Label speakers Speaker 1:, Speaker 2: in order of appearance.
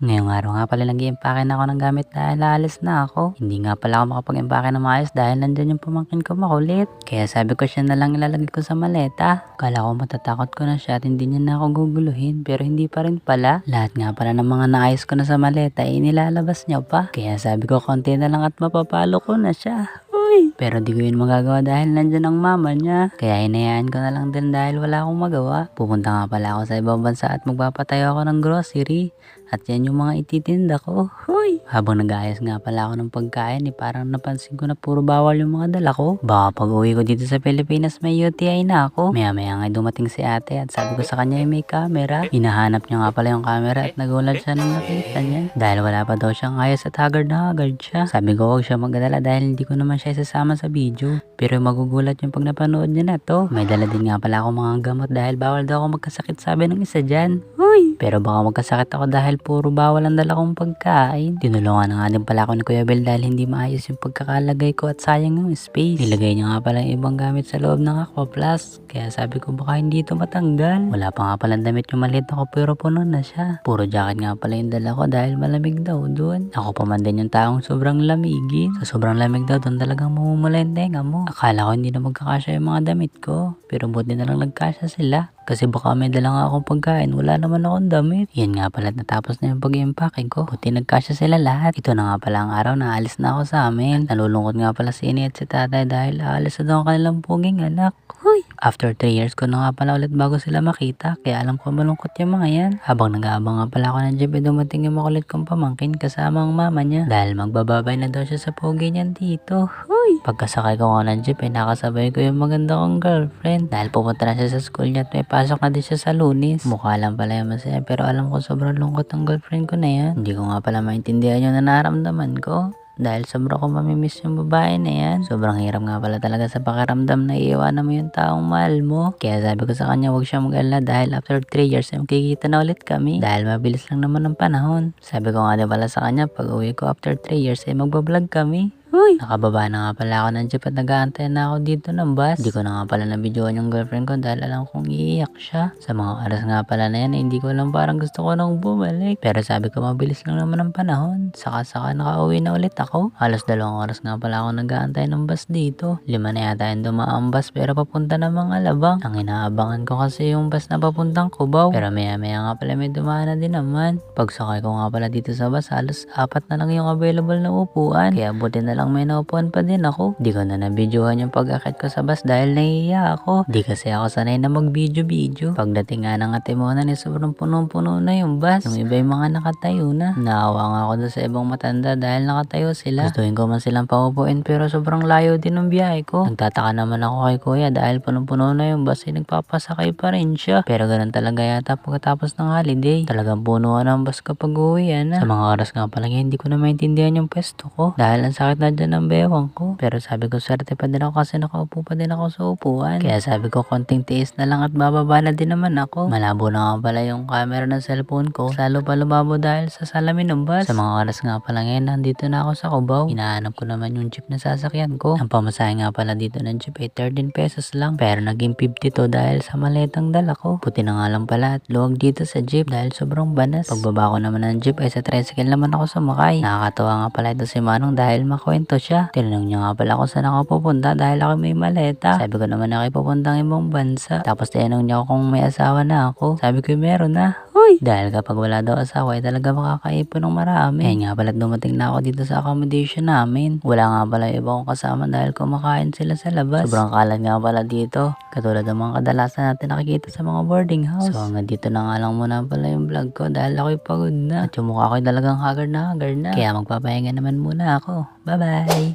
Speaker 1: Ngayong araw nga pala nag-iimpake na ako ng gamit dahil aalis na ako. Hindi nga pala ako makapag-impake ng maayos dahil nandyan yung pamangkin ko makulit. Kaya sabi ko siya na lang ilalagay ko sa maleta. Kala ko matatakot ko na siya at hindi niya na ako guguluhin pero hindi pa rin pala. Lahat nga pala ng mga naayos ko na sa maleta ay nilalabas niya pa. Kaya sabi ko konti na lang at mapapalo ko na siya. Uy! Pero di ko yun magagawa dahil nandyan ang mama niya. Kaya hinayaan ko na lang din dahil wala akong magawa. Pupunta nga pala ako sa ibang bansa at magpapatayo ako ng grocery. At yan yung mga ititinda ko. Hoy! Habang nag-ayos nga pala ako ng pagkain, eh, parang napansin ko na puro bawal yung mga dala ko. Baka pag uwi ko dito sa Pilipinas may UTI na ako. Maya maya nga dumating si ate at sabi ko sa kanya ay may camera. Hinahanap niya nga pala yung camera at nagulat siya nung nakita niya. Dahil wala pa daw siyang ayos at haggard na haggard siya. Sabi ko huwag siya magdala dahil hindi ko naman siya isasama sa video. Pero magugulat yung pag napanood niya na to. May dala din nga pala ako mga gamot dahil bawal daw ako magkasakit sabi ng isa dyan. Uy! Pero baka magkasakit ako dahil puro bawal ang dala kong pagkain. Tinulungan na nga din pala ako ni Kuya Bel dahil hindi maayos yung pagkakalagay ko at sayang yung space. Nilagay niya nga pala yung ibang gamit sa loob ng Aqua Plus. Kaya sabi ko baka hindi ito matanggal. Wala pa nga pala damit yung maliit ako pero puno na siya. Puro jacket nga pala yung dala ko dahil malamig daw doon. Ako pa man din yung taong sobrang lamigin. Sa sobrang lamig daw doon talagang mamumula yung tenga mo. Akala ko hindi na magkakasya yung mga damit ko. Pero buti na lang nagkasya sila. Kasi baka may dala nga akong pagkain, wala naman akong damit. Yan nga pala natapos na yung pag-iimpake ko. Buti nagkasya sila lahat. Ito na nga pala ang araw na alis na ako sa amin. Nalulungkot nga pala si Ini at si tatay dahil aalis na daw ang kanilang puging anak. Huy! After 3 years ko na nga pala ulit bago sila makita. Kaya alam ko malungkot yung mga yan. Habang nag-aabang nga pala ako ng jeep, eh, dumating yung makulit kong pamangkin kasama ang mama niya. Dahil magbababay na daw siya sa pugi niyan dito. Huy! Pagkasakay ko nga ng jeep, eh, nakasabay ko yung maganda kong girlfriend. Dahil pupunta na siya sa school niya at may pasok na din siya sa lunis. Mukha lang pala yung masaya pero alam ko sobrang lungkot ang girlfriend ko na yan. Hindi ko nga pala maintindihan yung nararamdaman ko. Dahil sobra ko mamimiss yung babae na yan. Sobrang hirap nga pala talaga sa pakiramdam na iiwanan mo yung taong mahal mo. Kaya sabi ko sa kanya huwag siya mag-alala dahil after 3 years ay magkikita na ulit kami. Dahil mabilis lang naman ang panahon. Sabi ko nga din pala sa kanya pag uwi ko after 3 years ay magbablog kami. Uy! Nakababa na nga pala ako ng jeep at nag-aantay na ako dito ng bus. Hindi ko na nga pala nabidyoan yung girlfriend ko dahil alam kong iiyak siya. Sa mga oras nga pala na yan, eh, hindi ko lang parang gusto ko nang bumalik. Pero sabi ko mabilis lang naman ang panahon. Saka saka nakauwi na ulit ako. Halos dalawang oras nga pala ako nag-aantay ng bus dito. Lima na yata yung dumaang bus pero papunta na mga alabang. Ang inaabangan ko kasi yung bus na papuntang Cubao. Pero maya maya nga pala may dumaan na din naman. Pagsakay ko nga pala dito sa bus, halos apat na lang yung available na upuan. Kaya buti na lang may naupuan pa din ako. Di ko na nabidyohan yung pag-akit ko sa bus dahil nahihiya ako. Di kasi ako sanay na mag-video-video. Pagdating nga ng Atimonan eh sobrang punong-puno na yung bus. Yung iba yung mga nakatayo na. Naawa nga ako sa ibang matanda dahil nakatayo sila. Gustuin ko man silang paupuin pero sobrang layo din ng biyahe ko. Nagtataka naman ako kay kuya dahil punong-puno na yung bus eh nagpapasakay pa rin siya. Pero ganun talaga yata pagkatapos ng holiday. Talagang punuan ang bus kapag uwi yan na. Sa mga oras nga pala hindi ko na maintindihan yung pwesto ko. Dahil ang sakit na dyan ng bewang ko. Pero sabi ko swerte pa din ako kasi nakaupo pa din ako sa upuan. Kaya sabi ko konting tiis na lang at bababa na din naman ako. Malabo na nga pala yung camera ng cellphone ko. Lalo pa lumabo dahil sa salamin ng bus. Sa mga oras nga pala ngayon nandito na ako sa Cubao. Hinahanap ko naman yung jeep na sasakyan ko. Ang pamasahe nga pala dito ng jeep ay 13 pesos lang. Pero naging 50 to dahil sa maletang dala ko. Puti na nga lang pala at luwag dito sa jeep dahil sobrang banas. Pagbaba ko naman ng jeep ay sa tricycle naman ako sumakay. Nakakatawa nga pala ito si Manong dahil makwento siya. Tinanong niya nga pala kung saan ako pupunta dahil ako may maleta. Sabi ko naman na ako pupuntang ibang bansa. Tapos tinanong niya ako kung may asawa na ako. Sabi ko meron na. Uy! Dahil kapag wala daw asawa ay talaga makakaipon ng marami. Ayun nga pala dumating na ako dito sa accommodation namin. Wala nga pala iba kong kasama dahil kumakain sila sa labas. Sobrang kalat nga pala dito. Katulad ng mga kadalasan natin nakikita sa mga boarding house. So hanggang dito na nga lang muna pala yung vlog ko dahil ako'y pagod na. At yung mukha ko'y talagang haggard na haggard na. Kaya magpapahinga naman muna ako. Bye bye!